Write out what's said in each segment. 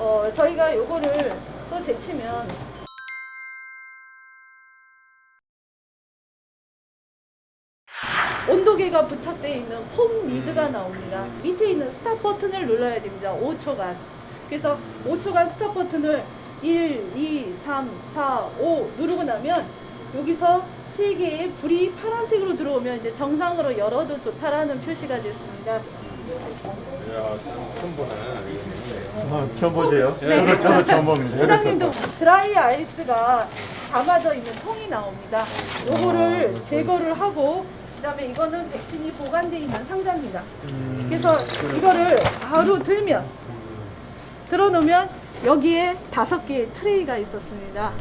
어, 저희가 요거를 또 제치면 온도계가 부착되어 있는 폼 리드가 나옵니다. 밑에 있는 스탑 버튼을 눌러야 됩니다. 5초간. 그래서 5초간 스탑 버튼을 1, 2, 3, 4, 5 누르고 나면 여기서 세 개의 불이 파란색으로 들어오면 이제 정상으로 열어도 좋다라는 표시가 됐습니다. 야, 처음 보네. 아, 처음 보세요? 네. 저도, 저도 처음 봅니다. 사장님도 드라이 아이스가 담아져 있는 통이 나옵니다. 요거를 제거를 하고 그다음에 이거는 백신이 보관되어 있는 상자입니다. 그래서 이거를 바로 들면 들어놓으면 여기에 다섯 개의 트레이가 있었습니다.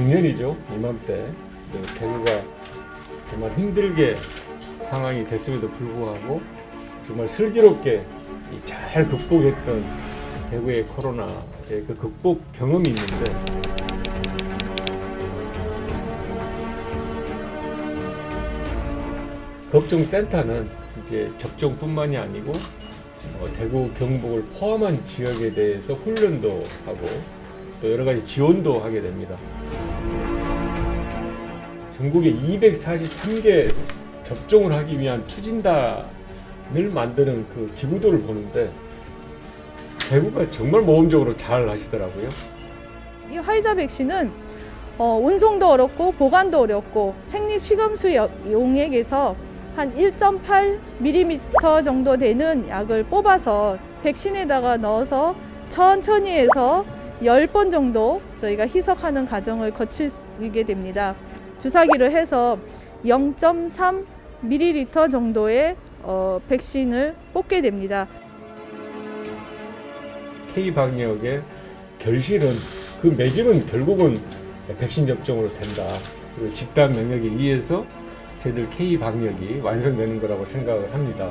작년이죠. 이맘때 네, 대구가 정말 힘들게 상황이 됐음에도 불구하고 정말 슬기롭게 이잘 극복했던 대구의 코로나의 그 극복 경험이 있는데 걱정 센터는 이제 접종뿐만이 아니고 어, 대구 경북을 포함한 지역에 대해서 훈련도 하고 또 여러 가지 지원도 하게 됩니다. 전국에 243개 접종을 하기 위한 추진단을 만드는 그 기구도를 보는데 대구가 정말 모험적으로 잘 하시더라고요. 이 화이자 백신은 어, 운송도 어렵고 보관도 어렵고 생리 식염수 여- 용액에서 한 1.8mm 정도 되는 약을 뽑아서 백신에다가 넣어서 천천히 해서 10번 정도 저희가 희석하는 과정을 거치게 됩니다. 주사기를 해서 0.3ml 정도의 어, 백신을 뽑게 됩니다. K 방역의 결실은 그 매집은 결국은 백신 접종으로 된다. 그리고 집단 면역에 의해서 저희들 K 방역이 완성되는 거라고 생각을 합니다.